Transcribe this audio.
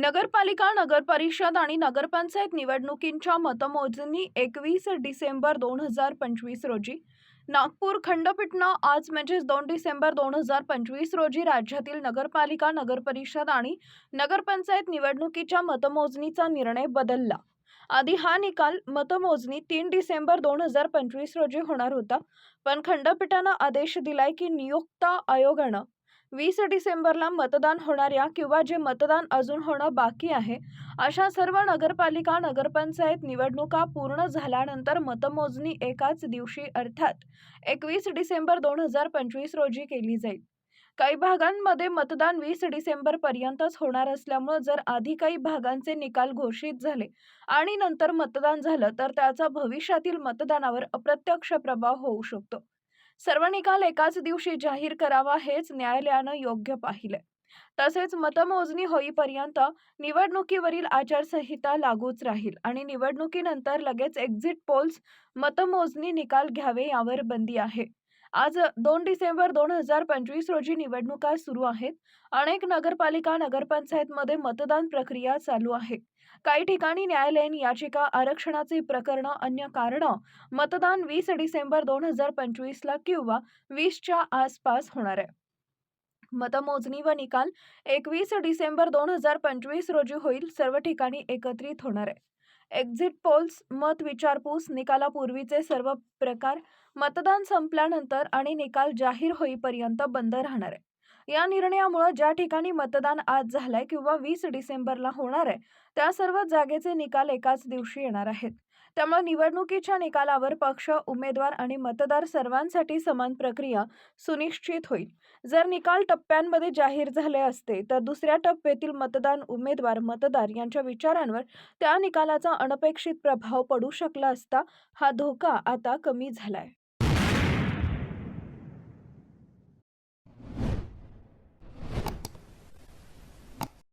नगरपालिका नगरपरिषद आणि नगरपंचायत निवडणुकींच्या मतमोजणी एकवीस डिसेंबर दोन हजार पंचवीस रोजी. नागपूर खंडपीठनं आज म्हणजेच दोन डिसेंबर दोन हजार पंचवीस रोजी राज्यातील नगरपालिका नगरपरिषद आणि नगरपंचायत निवडणुकीच्या मतमोजणीचा निर्णय बदलला. आधी हा निकाल मतमोजणी तीन डिसेंबर दोन हजार पंचवीस रोजी होणार होता. पण खंडपीठानं आदेश दिलाय की नियुक्त आयोगानं वीस डिसेंबरला मतदान होणाऱ्या किंवा जे मतदान अजून होणं बाकी आहे अशा सर्व नगरपालिका नगरपंचायत निवडणुका पूर्ण झाल्यानंतर मतमोजणी एकाच दिवशी अर्थात एकवीस डिसेंबर दोन हजार पंचवीस रोजी केली जाईल. काही भागांमध्ये मतदान वीस डिसेंबर पर्यंतच होणार असल्यामुळं जर आधी काही भागांचे निकाल घोषित झाले आणि नंतर मतदान झालं तर त्याचा भविष्यातील मतदानावर अप्रत्यक्ष प्रभाव होऊ शकतो. सर्व निकाल एकाच दिवशी जाहीर करावा हेच न्यायालयानं योग्य पाहिले. तसेच मतमोजणी होईपर्यंत निवडणुकीवरील आचारसंहिता लागूच राहील आणि निवडणुकीनंतर लगेच एक्झिट पोल्स मतमोजणी निकाल घ्यावे यावर बंदी आहे. आज दोन डिसेंबर दोन हजार पंचवीस रोजी निवडणुका सुरू आहेत. अनेक नगरपालिका नगरपंचायतमध्ये मतदान प्रक्रिया चालू आहे. काही ठिकाणी न्यायालयीन याचिका आरक्षणाचे प्रकरण अन्य कारण मतदान वीस डिसेंबर दोन हजार पंचवीसला किंवा वीसच्या आसपास होणार आहे. मतमोजणी व निकाल एकवीस डिसेंबर दोन हजार पंचवीस रोजी होईल सर्व ठिकाणी एकत्रित होणार आहे. एक्झिट पोल्स मत विचारपूस निकालापूर्वीचे सर्व प्रकार मतदान संपल्यानंतर आणि निकाल जाहीर होईपर्यंत बंद राहणार आहे. या निर्णयामुळे ज्या ठिकाणी मतदान आज झालंय किंवा वीस डिसेंबरला होणार आहे त्या सर्व जागेचे निकाल एकाच दिवशी येणार आहेत. त्यामुळे निवडणुकीच्या निकालावर पक्ष उमेदवार आणि मतदार सर्वांसाठी समान प्रक्रिया सुनिश्चित होईल. जर निकाल टप्प्यांमध्ये जाहीर झाले असते तर दुसऱ्या टप्प्यातील मतदान उमेदवार मतदार यांच्या विचारांवर त्या निकालाचा अनपेक्षित प्रभाव पडू शकला असता हा धोका आता कमी झालाय.